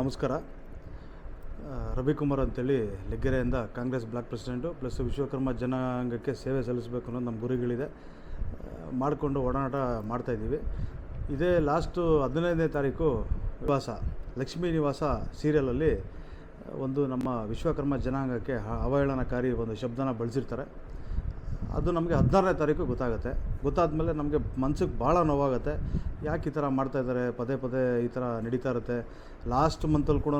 ನಮಸ್ಕಾರ. ರವಿಕುಮಾರ್ ಅಂತೇಳಿ ಲೆಗ್ಗೆರೆಯಿಂದ Congress block president, plus Vishwakarma ಜನಾಂಗಕ್ಕೆ ಸೇವೆ ಸಲ್ಲಿಸಬೇಕು ಅನ್ನೋದು ನಮ್ಮ ಗುರಿಗಳಿದೆ. ಮಾಡಿಕೊಂಡು ಒಡನಾಟ ಮಾಡ್ತಾಯಿದ್ದೀವಿ ಇದೇ ಲಾಸ್ಟು ಹದಿನೈದನೇ ತಾರೀಕು ನಿವಾಸ ಲಕ್ಷ್ಮೀ ನಿವಾಸ ಸೀರಿಯಲಲ್ಲಿ ಒಂದು ನಮ್ಮ ವಿಶ್ವಕರ್ಮ ಜನಾಂಗಕ್ಕೆ ಅವಹೇಳನಕಾರಿ ಒಂದು ಶಬ್ದನ ಬಳಸಿರ್ತಾರೆ. ಅದು ನಮಗೆ ಹದಿನಾರನೇ ತಾರೀಕು ಗೊತ್ತಾಗುತ್ತೆ. ಗೊತ್ತಾದ ಮೇಲೆ ನಮಗೆ ಮನ್ಸಿಗೆ ಭಾಳ ನೋವಾಗುತ್ತೆ. ಯಾಕೆ ಈ ಥರ ಮಾಡ್ತಾ ಇದ್ದಾರೆ ಪದೇ ಪದೇ ಈ ಥರ ನಡೀತಾ ಇರುತ್ತೆ. ಲಾಸ್ಟ್ ಮಂತಲ್ಲಿ ಕೂಡ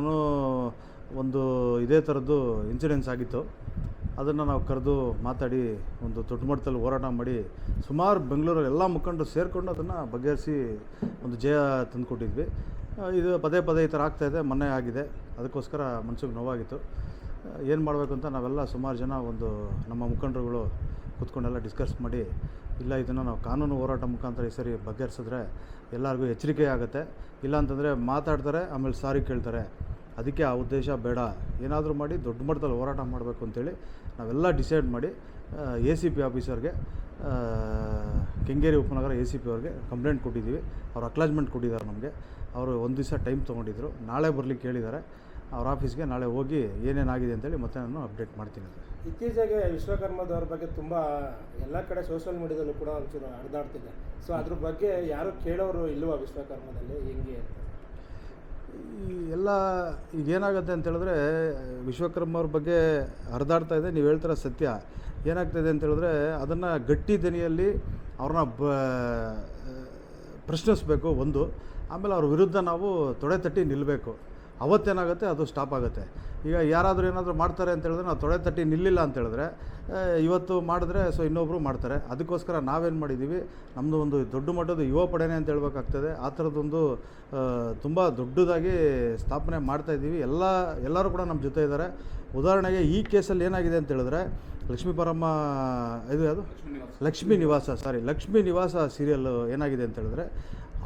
ಒಂದು ಇದೇ ಥರದ್ದು ಇನ್ಸಿಡೆನ್ಸ್ ಆಗಿತ್ತು. ಅದನ್ನು ನಾವು ಕರೆದು ಮಾತಾಡಿ ಒಂದು ದೊಡ್ಡ ಮಟ್ಟದಲ್ಲಿ ಹೋರಾಟ ಮಾಡಿ ಸುಮಾರು ಬೆಂಗಳೂರಲ್ಲಿ ಎಲ್ಲ ಮುಖಂಡರು ಸೇರಿಕೊಂಡು ಅದನ್ನು ಬಗೆಹರಿಸಿ ಒಂದು ಜಯ ತಂದುಕೊಟ್ಟಿದ್ವಿ. ಇದು ಪದೇ ಪದೇ ಈ ಥರ ಆಗ್ತಾಯಿದೆ ಮೊನ್ನೆ ಆಗಿದೆ. ಅದಕ್ಕೋಸ್ಕರ ಮನ್ಸಿಗೆ ನೋವಾಗಿತ್ತು. ಏನು ಮಾಡಬೇಕು ಅಂತ ನಾವೆಲ್ಲ ಸುಮಾರು ಜನ ಒಂದು ನಮ್ಮ ಮುಖಂಡರುಗಳು ಕೂತ್ಕೊಂಡೆಲ್ಲ ಡಿಸ್ಕಸ್ ಮಾಡಿ, ಇಲ್ಲ ಇದನ್ನು ನಾವು ಕಾನೂನು ಹೋರಾಟ ಮುಖಾಂತರ ಈ ಸರಿ ಬಗೆಹರಿಸಿದ್ರೆ ಎಲ್ಲರಿಗೂ ಎಚ್ಚರಿಕೆ ಆಗುತ್ತೆ. ಇಲ್ಲ ಅಂತಂದರೆ ಮಾತಾಡ್ತಾರೆ, ಆಮೇಲೆ ಸಾರಿ ಕೇಳ್ತಾರೆ. ಅದಕ್ಕೆ ಆ ಉದ್ದೇಶ ಬೇಡ. ಏನಾದರೂ ಮಾಡಿ ದೊಡ್ಡ ಮಟ್ಟದಲ್ಲಿ ಹೋರಾಟ ಮಾಡಬೇಕು ಅಂತೇಳಿ ನಾವೆಲ್ಲ ಡಿಸೈಡ್ ಮಾಡಿ ಎ ಸಿ ಪಿ ಆಫೀಸರ್ಗೆ ಕೆಂಗೇರಿ ಉಪನಗರ ಎ ಸಿ ಪಿ ಅವ್ರಿಗೆ ಕಂಪ್ಲೇಂಟ್ ಕೊಟ್ಟಿದ್ದೀವಿ. ಅವ್ರು ಅಕ್ಲಾಜ್ಮೆಂಟ್ ಕೊಟ್ಟಿದ್ದಾರೆ ನಮಗೆ. ಅವರು ಒಂದು ದಿವಸ ಟೈಮ್ ತೊಗೊಂಡಿದ್ರು. ನಾಳೆ ಬರಲಿಕ್ಕೆ ಹೇಳಿದ್ದಾರೆ. ಅವ್ರ ಆಫೀಸ್ಗೆ ನಾಳೆ ಹೋಗಿ ಏನೇನಾಗಿದೆ ಅಂತೇಳಿ ಮತ್ತೆ ನಾನು ಅಪ್ಡೇಟ್ ಮಾಡ್ತೀನಿ ಇತ್ತೀಚೆಗೆ ವಿಶ್ವಕರ್ಮದವ್ರ ಬಗ್ಗೆ ತುಂಬ ಎಲ್ಲ ಕಡೆ ಸೋಷಿಯಲ್ ಮೀಡಿಯಾದಲ್ಲೂ ಕೂಡ ಒಂಚೂರು ಹರಿದಾಡ್ತಿದೆ. ಸೊ ಅದ್ರ ಬಗ್ಗೆ ಯಾರು ಕೇಳೋರು ಇಲ್ವಾ ವಿಶ್ವಕರ್ಮದಲ್ಲಿ? ಹೆಂಗೆ ಅಂತ? ಈ ಎಲ್ಲ ಈಗ ಏನಾಗುತ್ತೆ ಅಂತ ಹೇಳಿದ್ರೆ ವಿಶ್ವಕರ್ಮ ಅವ್ರ ಬಗ್ಗೆ ಹರಿದಾಡ್ತಾ ಇದೆ. ನೀವು ಹೇಳ್ತಾರ ಸತ್ಯ. ಏನಾಗ್ತಾಯಿದೆ ಅಂತ ಹೇಳಿದ್ರೆ ಅದನ್ನು ಗಟ್ಟಿ ದನಿಯಲ್ಲಿ ಅವ್ರನ್ನ ಬ ಪ್ರಶ್ನಿಸಬೇಕು ಒಂದು. ಆಮೇಲೆ ಅವ್ರ ವಿರುದ್ಧ ನಾವು ತೊಡೆ ತಟ್ಟಿ ನಿಲ್ಲಬೇಕು ಅವತ್ತೇನಾಗುತ್ತೆ ಅದು ಸ್ಟಾಪ್ ಆಗುತ್ತೆ. ಈಗ ಯಾರಾದರೂ ಏನಾದರೂ ಮಾಡ್ತಾರೆ ಅಂತ ಹೇಳಿದ್ರೆ ನಾವು ತೊಳೆ ತಟ್ಟಿ ನಿಲ್ಲಿಲ್ಲ ಅಂತ ಹೇಳಿದ್ರೆ ಇವತ್ತು ಮಾಡಿದ್ರೆ ಸೊ ಇನ್ನೊಬ್ಬರು ಮಾಡ್ತಾರೆ. ಅದಕ್ಕೋಸ್ಕರ ನಾವೇನು ಮಾಡಿದ್ದೀವಿ ನಮ್ಮದು ಒಂದು ದೊಡ್ಡ ಮಟ್ಟದ ಯುವ ಪಡೆನೆ ಅಂತ ಹೇಳ್ಬೇಕಾಗ್ತದೆ. ಆ ಥರದ್ದೊಂದು ತುಂಬ ದೊಡ್ಡದಾಗಿ ಸ್ಥಾಪನೆ ಮಾಡ್ತಾ ಇದ್ದೀವಿ. ಎಲ್ಲ, ಎಲ್ಲರೂ ಕೂಡ ನಮ್ಮ ಜೊತೆ ಇದ್ದಾರೆ. ಉದಾಹರಣೆಗೆ ಈ ಕೇಸಲ್ಲಿ ಏನಾಗಿದೆ ಅಂತ ಹೇಳಿದ್ರೆ ಲಕ್ಷ್ಮೀ ಪರಮ್ಮ ಇದು ಅದು ಲಕ್ಷ್ಮೀ ನಿವಾಸ. ಸಾರಿ ಲಕ್ಷ್ಮೀ ನಿವಾಸ ಸೀರಿಯಲ್ ಏನಾಗಿದೆ ಅಂತ ಹೇಳಿದ್ರೆ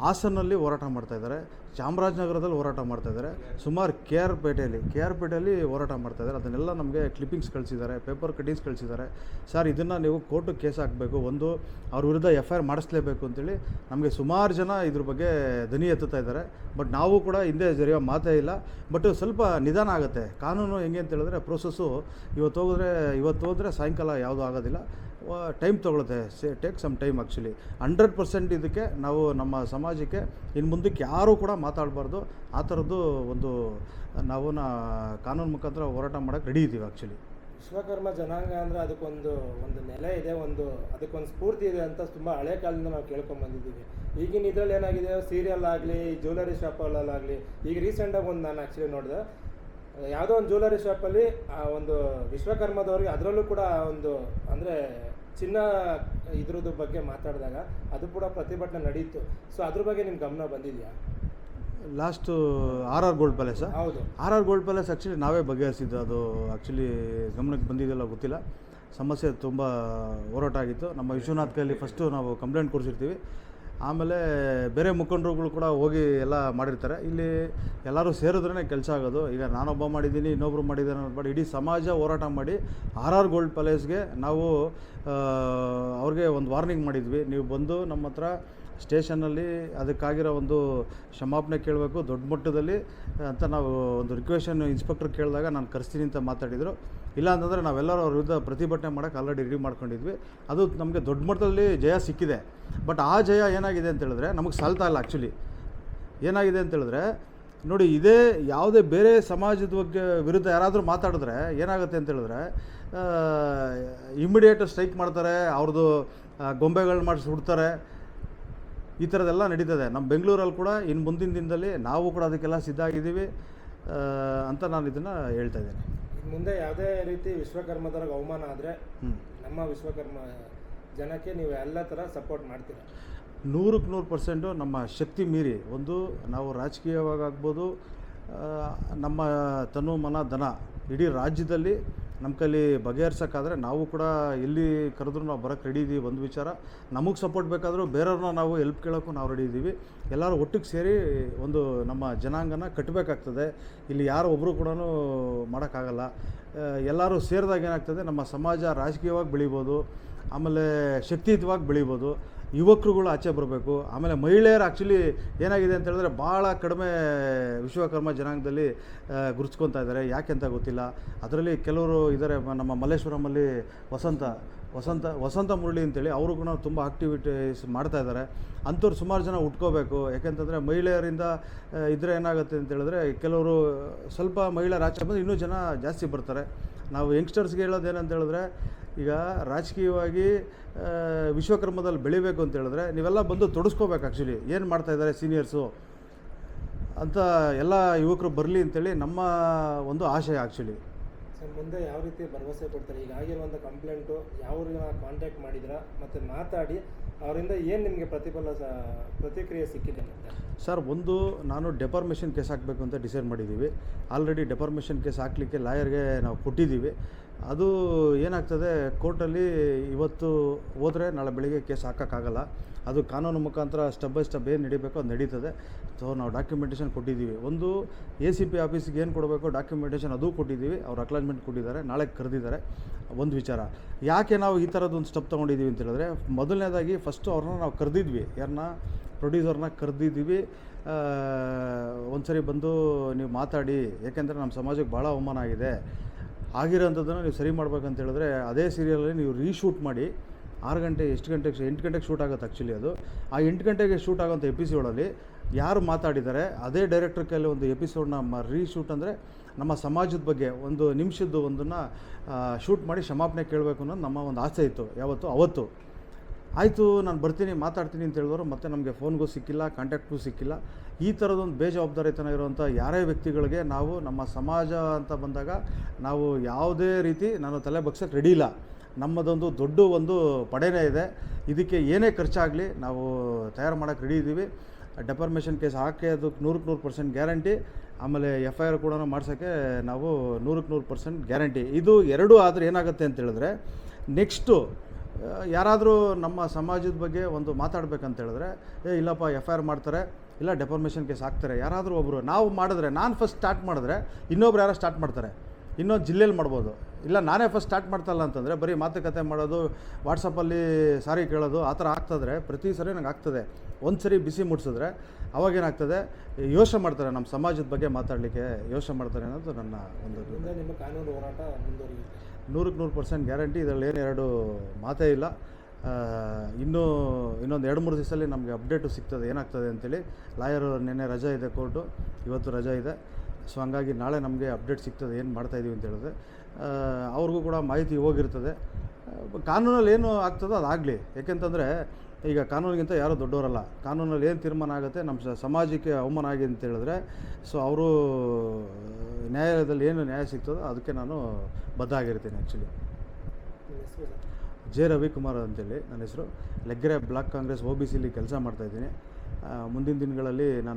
ಹಾಸನಲ್ಲಿ ಹೋರಾಟ ಮಾಡ್ತಾ ಇದ್ದಾರೆ ಚಾಮರಾಜನಗರದಲ್ಲಿ ಹೋರಾಟ ಮಾಡ್ತಾ ಇದ್ದಾರೆ ಸುಮಾರು ಕೆ ಆರ್ ಪೇಟೆಯಲ್ಲಿ ಕೆ ಆರ್ ಪೇಟೆಯಲ್ಲಿ ಹೋರಾಟ ಮಾಡ್ತಾ ಇದ್ದಾರೆ. ಅದನ್ನೆಲ್ಲ ನಮಗೆ ಕ್ಲಿಪ್ಪಿಂಗ್ಸ್ ಕಳಿಸಿದ್ದಾರೆ ಪೇಪರ್ ಕಟ್ಟಿಂಗ್ಸ್ ಕಳಿಸಿದ್ದಾರೆ. ಸರ್ ಇದನ್ನು ನೀವು ಕೋರ್ಟ್ ಕೇಸ್ ಹಾಕಬೇಕು ಒಂದು ಅವ್ರ ವಿರುದ್ಧ ಎಫ್ ಐ ಆರ್ ಮಾಡಿಸ್ಲೇಬೇಕು ಅಂತೇಳಿ ನಮಗೆ ಸುಮಾರು ಜನ ಇದ್ರ ಬಗ್ಗೆ ಧ್ವನಿ ಎತ್ತುತ್ತಾ ಇದ್ದಾರೆ. ಬಟ್ ನಾವು ಕೂಡ ಹಿಂದೆ ಜರಿಯೋ ಮಾತೇ ಇಲ್ಲ. ಬಟ್ ಸ್ವಲ್ಪ ನಿಧಾನ ಆಗುತ್ತೆ. ಕಾನೂನು ಹೆಂಗೆ ಅಂತ ಹೇಳಿದ್ರೆ ಪ್ರೋಸೆಸ್ಸು ಇವತ್ತು ಹೋಗಿದ್ರೆ ಇವತ್ತು ಹೋದರೆ ಸಾಯಂಕಾಲ ಯಾವುದೂ ಆಗೋದಿಲ್ಲ. Time ತೊಗೊಳುತ್ತೆ. Say take some time actually hundred percent ಇದಕ್ಕೆ ನಾವು ನಮ್ಮ ಸಮಾಜಕ್ಕೆ ಇನ್ನು ಮುಂದಕ್ಕೆ ಯಾರೂ ಕೂಡ ಮಾತಾಡಬಾರ್ದು. ಆ ಥರದ್ದು ಒಂದು, ನಾವು ಕಾನೂನು ಮುಖಾಂತರ ಹೋರಾಟ ಮಾಡೋಕ್ಕೆ ರೆಡಿ ಇದ್ದೀವಿ ಆ್ಯಕ್ಚುಲಿ ವಿಶ್ವಕರ್ಮ ಜನಾಂಗ ಅಂದರೆ ಅದಕ್ಕೊಂದು, ಒಂದು ನೆಲೆ ಇದೆ, ಒಂದು, ಅದಕ್ಕೊಂದು ಸ್ಫೂರ್ತಿ ಇದೆ ಅಂತ ತುಂಬ ಹಳೆ ಕಾಲದಿಂದ ನಾವು ಕೇಳ್ಕೊಂಬಂದಿದ್ದೀವಿ ಈಗಿನ ಇದರಲ್ಲಿ ಏನಾಗಿದೆ? ಸೀರಿಯಲ್ ಆಗಲಿ ಜ್ಯುವೆಲರಿ ಶಾಪಲ್ಲಾಗಲಿ ಈಗ ರೀಸೆಂಟಾಗಿ ಒಂದು ನಾನು ಆ್ಯಕ್ಚುಲಿ ನೋಡಿದೆ. ಯಾವುದೋ ಒಂದು ಜ್ಯುವೆಲರಿ ಶಾಪಲ್ಲಿ ಆ ಒಂದು ವಿಶ್ವಕರ್ಮದವ್ರಿಗೆ ಅದರಲ್ಲೂ ಕೂಡ ಒಂದು ಅಂದರೆ ಚಿನ್ನ ಇದ್ರದ್ದು ಬಗ್ಗೆ ಮಾತಾಡಿದಾಗ ಅದು ಕೂಡ ಪ್ರತಿಭಟನೆ ನಡೀತು. ಸೊ ಅದ್ರ ಬಗ್ಗೆ ನಿಮ್ಮ ಗಮನ ಬಂದಿದೆಯಾ? Last R R gold palace ಹೌದು. R R gold palace actually ನಾವೇ ಬಗೆಹರಿಸಿದ್ದು. ಅದು ಆ್ಯಕ್ಚುಲಿ ಗಮನಕ್ಕೆ ಬಂದಿದೆಯಲ್ಲ ಗೊತ್ತಿಲ್ಲ. ಸಮಸ್ಯೆ ತುಂಬ ಹೋರಾಟ ಆಗಿತ್ತು. ನಮ್ಮ ವಿಶ್ವನಾಥ್ ಕೈಯಲ್ಲಿ ಫಸ್ಟು ನಾವು ಕಂಪ್ಲೇಂಟ್ ಕೊಡಿಸಿರ್ತೀವಿ. ಆಮೇಲೆ ಬೇರೆ ಮುಖಂಡರುಗಳು ಕೂಡ ಹೋಗಿ ಎಲ್ಲ ಮಾಡಿರ್ತಾರೆ. ಇಲ್ಲಿ ಎಲ್ಲರೂ ಸೇರಿದ್ರೇ ಕೆಲಸ ಆಗೋದು. ಈಗ ನಾನೊಬ್ಬ ಮಾಡಿದ್ದೀನಿ ಇನ್ನೊಬ್ಬರು ಮಾಡಿದ್ದಾರೆ ಅನ್ನೋದು ಇಡೀ ಸಮಾಜ ಹೋರಾಟ ಮಾಡಿ ಆರ್ ಆರ್ ಗೋಲ್ಡ್ ಪ್ಯಾಲೇಸ್ಗೆ ನಾವು ಅವ್ರಿಗೆ ಒಂದು ವಾರ್ನಿಂಗ್ ಮಾಡಿದ್ವಿ. ನೀವು ಬಂದು ನಮ್ಮ ಹತ್ರ ಸ್ಟೇಷನ್ನಲ್ಲಿ ಅದಕ್ಕಾಗಿರೋ ಒಂದು ಕ್ಷಮಾಪಣೆ ಕೇಳಬೇಕು, ದೊಡ್ಡ ಮಟ್ಟದಲ್ಲಿ ಅಂತ ನಾವು ಒಂದು ರಿಕ್ವೆಷನ್ ಇನ್ಸ್ಪೆಕ್ಟರ್ ಕೇಳಿದಾಗ ನಾನು ಕರೆಸ್ತೀನಿ ಅಂತ ಮಾತಾಡಿದರು. ಇಲ್ಲ ಅಂತಂದರೆ ನಾವೆಲ್ಲರೂ ಅವ್ರ ವಿರುದ್ಧ ಪ್ರತಿಭಟನೆ ಮಾಡೋಕ್ಕೆ ಆಲ್ರೆಡಿ ರೆಡಿ ಮಾಡ್ಕೊಂಡಿದ್ವಿ. ಅದು ನಮಗೆ ದೊಡ್ಡ ಮಟ್ಟದಲ್ಲಿ ಜಯ ಸಿಕ್ಕಿದೆ. ಬಟ್ ಆ ಜಯ ಏನಾಗಿದೆ ಅಂತ ಹೇಳಿದ್ರೆ, ನಮಗೆ ಸಾಲ್ತಾ ಇಲ್ಲ ಆ್ಯಕ್ಚುಲಿ ಏನಾಗಿದೆ ಅಂತ ಹೇಳಿದ್ರೆ, ನೋಡಿ, ಇದೇ ಯಾವುದೇ ಬೇರೆ ಸಮಾಜದ ಬಗ್ಗೆ ವಿರುದ್ಧ ಯಾರಾದರೂ ಮಾತಾಡಿದ್ರೆ ಏನಾಗುತ್ತೆ ಅಂತ ಹೇಳಿದ್ರೆ ಇಮಿಡಿಯೇಟ್ ಸ್ಟ್ರೈಕ್ ಮಾಡ್ತಾರೆ, ಅವ್ರದ್ದು ಗೊಂಬೆಗಳನ್ನ ಮಾಡಿ ಸುಡ್ತಾರೆ ಈ ಥರದ್ದೆಲ್ಲ ನಡೀತದೆ. ನಮ್ಮ ಬೆಂಗಳೂರಲ್ಲಿ ಕೂಡ ಇನ್ನು ಮುಂದಿನ ದಿನದಲ್ಲಿ ನಾವು ಕೂಡ ಅದಕ್ಕೆಲ್ಲ ಸಿದ್ಧ ಆಗಿದ್ದೀವಿ ಅಂತ ನಾನು ಇದನ್ನು ಹೇಳ್ತಾ ಇದ್ದೇನೆ. ಇನ್ನು ಮುಂದೆ ಯಾವುದೇ ರೀತಿ ವಿಶ್ವಕರ್ಮದವ್ರಿಗೆ ಅವಮಾನ ಆದರೆ ನಮ್ಮ ವಿಶ್ವಕರ್ಮ ಜನಕ್ಕೆ ನೀವು ಎಲ್ಲ ಥರ ಸಪೋರ್ಟ್ ಮಾಡ್ತೀರ? ನೂರಕ್ಕೆ ನೂರು ಪರ್ಸೆಂಟು ನಮ್ಮ ಶಕ್ತಿ ಮೀರಿ. ಒಂದು ನಾವು ರಾಜಕೀಯವಾಗಾಗ್ಬೋದು ಆ, ನಮ್ಮ ತನು ಮನ ಧನ ಇಡೀ ರಾಜ್ಯದಲ್ಲಿ ನಮ್ಮ ಕೈಲಿ ಬಗೆಹರ್ಸೋಕ್ಕಾದ್ರೆ ನಾವು ಕೂಡ ಎಲ್ಲಿ ಕರೆದ್ರೂ ನಾವು ಬರೋಕ್ಕೆ ರೆಡಿ ಇದ್ದೀವಿ ಒಂದು ವಿಚಾರ. ನಮಗೆ ಸಪೋರ್ಟ್ ಬೇಕಾದರೂ ಬೇರೆಯವ್ರನ್ನ ನಾವು ಹೆಲ್ಪ್ ಕೇಳೋಕ್ಕೂ ನಾವು ರೆಡಿ ಇದ್ದೀವಿ ಎಲ್ಲರೂ ಒಟ್ಟಿಗೆ ಸೇರಿ ಒಂದು ನಮ್ಮ ಜನಾಂಗನ ಕಟ್ಟಬೇಕಾಗ್ತದೆ ಇಲ್ಲಿ ಯಾರು ಒಬ್ಬರು ಕೂಡ ಮಾಡೋಕ್ಕಾಗಲ್ಲ. ಎಲ್ಲರೂ ಸೇರಿದಾಗ ಏನಾಗ್ತದೆ, ನಮ್ಮ ಸಮಾಜ ರಾಜಕೀಯವಾಗಿ ಬೆಳಿಬೋದು. ಆಮೇಲೆ ಶಕ್ತಿಯುತವಾಗಿ ಬೆಳಿಬೋದು. ಯುವಕರುಗಳು ಆಚೆ ಬರಬೇಕು. ಆಮೇಲೆ ಮಹಿಳೆಯರು ಆ್ಯಕ್ಚುಲಿ ಏನಾಗಿದೆ ಅಂತ ಹೇಳಿದ್ರೆ ಭಾಳ ಕಡಿಮೆ ವಿಶ್ವಕರ್ಮ ಜನಾಂಗದಲ್ಲಿ ಗುರುತಿಸ್ಕೊತಾ ಇದ್ದಾರೆ. ಯಾಕೆ ಅಂತ ಗೊತ್ತಿಲ್ಲ. ಅದರಲ್ಲಿ ಕೆಲವರು ಇದ್ದಾರೆ ನಮ್ಮ ಮಲ್ಲೇಶ್ವರಮಲ್ಲಿ ವಸಂತ ವಸಂತ ವಸಂತ ಮುರಳಿ ಅಂತೇಳಿ ಅವರು ಕೂಡ ತುಂಬ ಆಕ್ಟಿವಿಟೀಸ್ ಮಾಡ್ತಾ ಇದ್ದಾರೆ. ಅಂಥವ್ರು ಸುಮಾರು ಜನ ಉಟ್ಕೋಬೇಕು. ಯಾಕೆಂತಂದರೆ ಮಹಿಳೆಯರಿಂದ ಇದ್ದರೆ ಏನಾಗುತ್ತೆ ಅಂತ ಹೇಳಿದ್ರೆ ಕೆಲವರು ಸ್ವಲ್ಪ ಮಹಿಳೆಯರು ಆಚೆ ಬಂದರೆ ಇನ್ನೂ ಜನ ಜಾಸ್ತಿ ಬರ್ತಾರೆ. ನಾವು ಯಂಗ್ಸ್ಟರ್ಸ್ಗೆ ಹೇಳೋದು ಏನಂತ ಹೇಳಿದ್ರೆ ಈಗ ರಾಜಕೀಯವಾಗಿ ವಿಶ್ವಕರ್ಮದಲ್ಲಿ ಬೆಳಿಬೇಕು ಅಂತ ಹೇಳಿದ್ರೆ ನೀವೆಲ್ಲ ಬಂದು ತೊಡಸ್ಕೋಬೇಕು ಆ್ಯಕ್ಚುಲಿ ಏನು ಮಾಡ್ತಾ ಇದ್ದಾರೆ ಸೀನಿಯರ್ಸು ಅಂತ ಎಲ್ಲ ಯುವಕರು ಬರಲಿ ಅಂತೇಳಿ ನಮ್ಮ ಒಂದು ಆಶಯ ಆ್ಯಕ್ಚುಲಿ ಸರ್ ಮುಂದೆ ಯಾವ ರೀತಿ ಭರವಸೆ ಕೊಡ್ತಾರೆ? ಈಗ ಆಗಿರುವಂಥ ಕಂಪ್ಲೇಂಟು ಯಾವ್ರನ್ನ ಕಾಂಟ್ಯಾಕ್ಟ್ ಮಾಡಿದ್ರಾ ಮತ್ತು ಮಾತಾಡಿ ಅವರಿಂದ ಏನು ನಿಮಗೆ ಪ್ರತಿಫಲ ಸ ಪ್ರತಿಕ್ರಿಯೆ ಸಿಕ್ಕಿದೆ ಸರ್ ಒಂದು ನಾನು ಡೆಫಾರ್ಮೇಷನ್ ಕೇಸ್ ಹಾಕಬೇಕು ಅಂತ ಡಿಸೈಡ್ ಮಾಡಿದ್ದೀವಿ. ಆಲ್ರೆಡಿ ಡೆಫಾರ್ಮೇಷನ್ ಕೇಸ್ ಹಾಕಲಿಕ್ಕೆ ಲಾಯರ್ಗೆ ನಾವು ಕೊಟ್ಟಿದ್ದೀವಿ. ಅದು ಏನಾಗ್ತದೆ, ಕೋರ್ಟಲ್ಲಿ ಇವತ್ತು ಹೋದರೆ ನಾಳೆ ಬೆಳಿಗ್ಗೆ ಕೇಸ್ ಹಾಕೋಕ್ಕಾಗಲ್ಲ. ಅದು ಕಾನೂನು ಮುಖಾಂತರ ಸ್ಟೆಪ್ ಬೈ ಸ್ಟೆಪ್ ಏನು ನಡಿಬೇಕೋ ಅದು ನಡೀತದೆ. ಸೊ ನಾವು ಡಾಕ್ಯುಮೆಂಟೇಷನ್ ಕೊಟ್ಟಿದ್ದೀವಿ. ಒಂದು ಎ ಸಿ ಪಿ ಆಫೀಸಿಗೆ ಏನು ಕೊಡಬೇಕು ಡಾಕ್ಯುಮೆಂಟೇಷನ್ ಅದು ಕೊಟ್ಟಿದ್ದೀವಿ. ಅವ್ರು ಅಕ್ಲೈನ್ಮೆಂಟ್ ಕೊಟ್ಟಿದ್ದಾರೆ. ನಾಳೆ ಕರೆದಿದ್ದಾರೆ. ಒಂದು ವಿಚಾರ. ಯಾಕೆ ನಾವು ಈ ಥರದೊಂದು ಸ್ಟೆಪ್ ತೊಗೊಂಡಿದ್ದೀವಿ ಅಂತ ಹೇಳಿದ್ರೆ, ಮೊದಲನೇದಾಗಿ ಫಸ್ಟು ಅವ್ರನ್ನ ನಾವು ಕರೆದಿದ್ವಿ. ಯಾರನ್ನ ಪ್ರೊಡ್ಯೂಸರ್ನ ಕರೆದಿದ್ದೀವಿ. ಒಂದು ಸರಿ ಬಂದು ನೀವು ಮಾತಾಡಿ. ಯಾಕೆಂದರೆ ನಮ್ಮ ಸಮಾಜಕ್ಕೆ ಭಾಳ ಅವಮಾನ ಆಗಿದೆ. ಆಗಿರೋಂಥದ್ದನ್ನು ನೀವು ಸರಿ ಮಾಡ್ಬೇಕಂತ ಹೇಳಿದ್ರೆ ಅದೇ ಸೀರಿಯಲಲ್ಲಿ ನೀವು ರೀಶೂಟ್ ಮಾಡಿ ಆರು ಗಂಟೆ, ಎಷ್ಟು ಗಂಟೆಗೆ ಎಂಟು ಗಂಟೆಗೆ ಶೂಟ್ ಆಗುತ್ತೆ ಆ್ಯಕ್ಚುಲಿ ಅದು. ಆ ಎಂಟು ಗಂಟೆಗೆ ಶೂಟ್ ಆಗೋಂಥ ಎಪಿಸೋಡಲ್ಲಿ ಯಾರು ಮಾತಾಡಿದ್ದಾರೆ, ಅದೇ ಡೈರೆಕ್ಟರ್ ಕೈಲಿ ಒಂದು ಎಪಿಸೋಡ್ನ ಮ ರೀಶೂಟ್ ಅಂದರೆ ನಮ್ಮ ಸಮಾಜದ ಬಗ್ಗೆ ಒಂದು ನಿಮಿಷದ್ದು ಒಂದನ್ನು ಶೂಟ್ ಮಾಡಿ ಕ್ಷಮಾಪಣೆ ಕೇಳಬೇಕು ಅನ್ನೋದು ನಮ್ಮ ಒಂದು ಆಸೆ ಇತ್ತು ಯಾವತ್ತು, ಅವತ್ತು. ಆಯಿತು, ನಾನು ಬರ್ತೀನಿ, ಮಾತಾಡ್ತೀನಿ ಅಂತ ಹೇಳಿದ್ರು ಮತ್ತೆ ನಮಗೆ ಫೋನ್ಗೂ ಸಿಕ್ಕಿಲ್ಲ ಕಾಂಟ್ಯಾಕ್ಟ್ಗೂ ಸಿಕ್ಕಿಲ್ಲ. ಈ ಥರದೊಂದು ಬೇಜವಾಬ್ದಾರಿತನ ಇರುವಂಥ ಯಾರೇ ವ್ಯಕ್ತಿಗಳಿಗೆ ನಾವು ನಮ್ಮ ಸಮಾಜ ಅಂತ ಬಂದಾಗ ನಾವು ಯಾವುದೇ ರೀತಿ ನಾನು ತಲೆ ಬಗ್ಸಕ್ಕೆ ರೆಡಿ ಇಲ್ಲ. ನಮ್ಮದೊಂದು ದೊಡ್ಡ ಒಂದು ಪಡೆನೇ ಇದೆ. ಇದಕ್ಕೆ ಏನೇ ಖರ್ಚಾಗಲಿ ನಾವು ತಯಾರು ಮಾಡೋಕ್ಕೆ ರೆಡಿ ಇದ್ದೀವಿ ಡೆಫರ್ಮೇಷನ್ ಕೇಸ್ ಹಾಕಿ ಅದಕ್ಕೆ ನೂರಕ್ಕೆ ನೂರು ಪರ್ಸೆಂಟ್ ಗ್ಯಾರಂಟಿ ಆಮೇಲೆ ಎಫ್ ಐ ಆರ್ ಕೂಡ ಮಾಡ್ಸೋಕ್ಕೆ ನಾವು ನೂರಕ್ಕೆ ನೂರು ಪರ್ಸೆಂಟ್ ಗ್ಯಾರಂಟಿ ಇದು ಎರಡೂ ಆದರೆ ಏನಾಗುತ್ತೆ ಅಂತ ಹೇಳಿದ್ರೆ ನೆಕ್ಸ್ಟು ಯಾರಾದರೂ ನಮ್ಮ ಸಮಾಜದ ಬಗ್ಗೆ ಒಂದು ಮಾತಾಡ್ಬೇಕಂತ ಹೇಳಿದ್ರೆ, ಏ, ಇಲ್ಲಪ್ಪ, ಎಫ್ ಐ ಆರ್ ಮಾಡ್ತಾರೆ, ಇಲ್ಲ ಡೆಫಾರ್ಮೇಷನ್ ಕೇಸ್ ಹಾಕ್ತಾರೆ. ಯಾರಾದರೂ ಒಬ್ಬರು ನಾವು ಮಾಡಿದ್ರೆ, ನಾನು ಫಸ್ಟ್ ಸ್ಟಾರ್ಟ್ ಮಾಡಿದ್ರೆ, ಇನ್ನೊಬ್ರು ಯಾರೋ ಸ್ಟಾರ್ಟ್ ಮಾಡ್ತಾರೆ. ಇನ್ನೊಂದು ಜಿಲ್ಲೆಯಲ್ಲಿ ಮಾಡ್ಬೋದು. ಇಲ್ಲ, ನಾನೇ ಫಸ್ಟ್ ಸ್ಟಾರ್ಟ್ ಮಾಡ್ತಲ್ಲ ಅಂತಂದರೆ, ಬರೀ ಮಾತುಕತೆ ಮಾಡೋದು ವಾಟ್ಸಪ್ಪಲ್ಲಿ ಸಾರಿ ಕೇಳೋದು, ಆ ಥರ ಆಗ್ತದ್ರೆ ಪ್ರತಿ ಸರಿ ನಂಗೆ ಆಗ್ತದೆ. ಒಂದು ಸರಿ ಬಿಸಿ ಮುಟ್ಸಿದ್ರೆ ಅವಾಗೇನಾಗ್ತದೆ ಯೋಚನೆ ಮಾಡ್ತಾರೆ ನಮ್ಮ ಸಮಾಜದ ಬಗ್ಗೆ ಮಾತಾಡಲಿಕ್ಕೆ ಯೋಚನೆ ಮಾಡ್ತಾರೆ ಅನ್ನೋದು ನನ್ನ ಒಂದು ಕಾನೂನು ಹೋರಾಟ ಮುಂದುವರಿಯುತ್ತೆ. ನೂರಕ್ಕೆ ನೂರು ಪರ್ಸೆಂಟ್ ಗ್ಯಾರಂಟಿ, ಇದರಲ್ಲಿ ಏನು ಎರಡು ಮಾತೇ ಇಲ್ಲ. ಇನ್ನೂ ಇನ್ನೊಂದು ಎರಡು ಮೂರು ದಿವಸದಲ್ಲಿ ನಮಗೆ ಅಪ್ಡೇಟು ಸಿಗ್ತದೆ, ಏನಾಗ್ತದೆ ಅಂತೇಳಿ ಲಾಯರ್ ನಿನ್ನೆ ರಜಾ ಇದೆ ಕೋರ್ಟು, ಇವತ್ತು ರಜಾ ಇದೆ. ಸೊ ಹಂಗಾಗಿ ನಾಳೆ ನಮಗೆ ಅಪ್ಡೇಟ್ ಸಿಗ್ತದೆ, ಏನು ಮಾಡ್ತಾಯಿದ್ದೀವಿ ಅಂತ ಹೇಳಿದ್ರೆ. ಅವ್ರಿಗೂ ಕೂಡ ಮಾಹಿತಿ ಹೋಗಿರ್ತದೆ. ಕಾನೂನಲ್ಲಿ ಏನು ಆಗ್ತದೋ ಅದಾಗಲಿ. ಯಾಕೆಂತಂದರೆ ಈಗ ಕಾನೂನಿಗಿಂತ ಯಾರೂ ದೊಡ್ಡವರಲ್ಲ. ಕಾನೂನಲ್ಲಿ ಏನು ತೀರ್ಮಾನ ಆಗುತ್ತೆ, ನಮ್ಮ ಸಮಾಜಕ್ಕೆ ಅವಮಾನ ಆಗಿದೆ ಅಂತ ಹೇಳಿದ್ರೆ, ಸೊ ಅವರು, ನ್ಯಾಯಾಲಯದಲ್ಲಿ ಏನು ನ್ಯಾಯ ಸಿಗ್ತದೋ ಅದಕ್ಕೆ ನಾನು ಬದ್ಧ ಆಗಿರ್ತೀನಿ ಆ್ಯಕ್ಚುಲಿ ಜೆ ರವಿಕುಮಾರ್ ಅಂತೇಳಿ, ನನ್ನ ಹೆಸರು. Leggere block Congress O B ಸಿಲಿ ಕೆಲಸ ಮಾಡ್ತಾಯಿದ್ದೀನಿ ಮುಂದಿನ ದಿನಗಳಲ್ಲಿ ನಾನು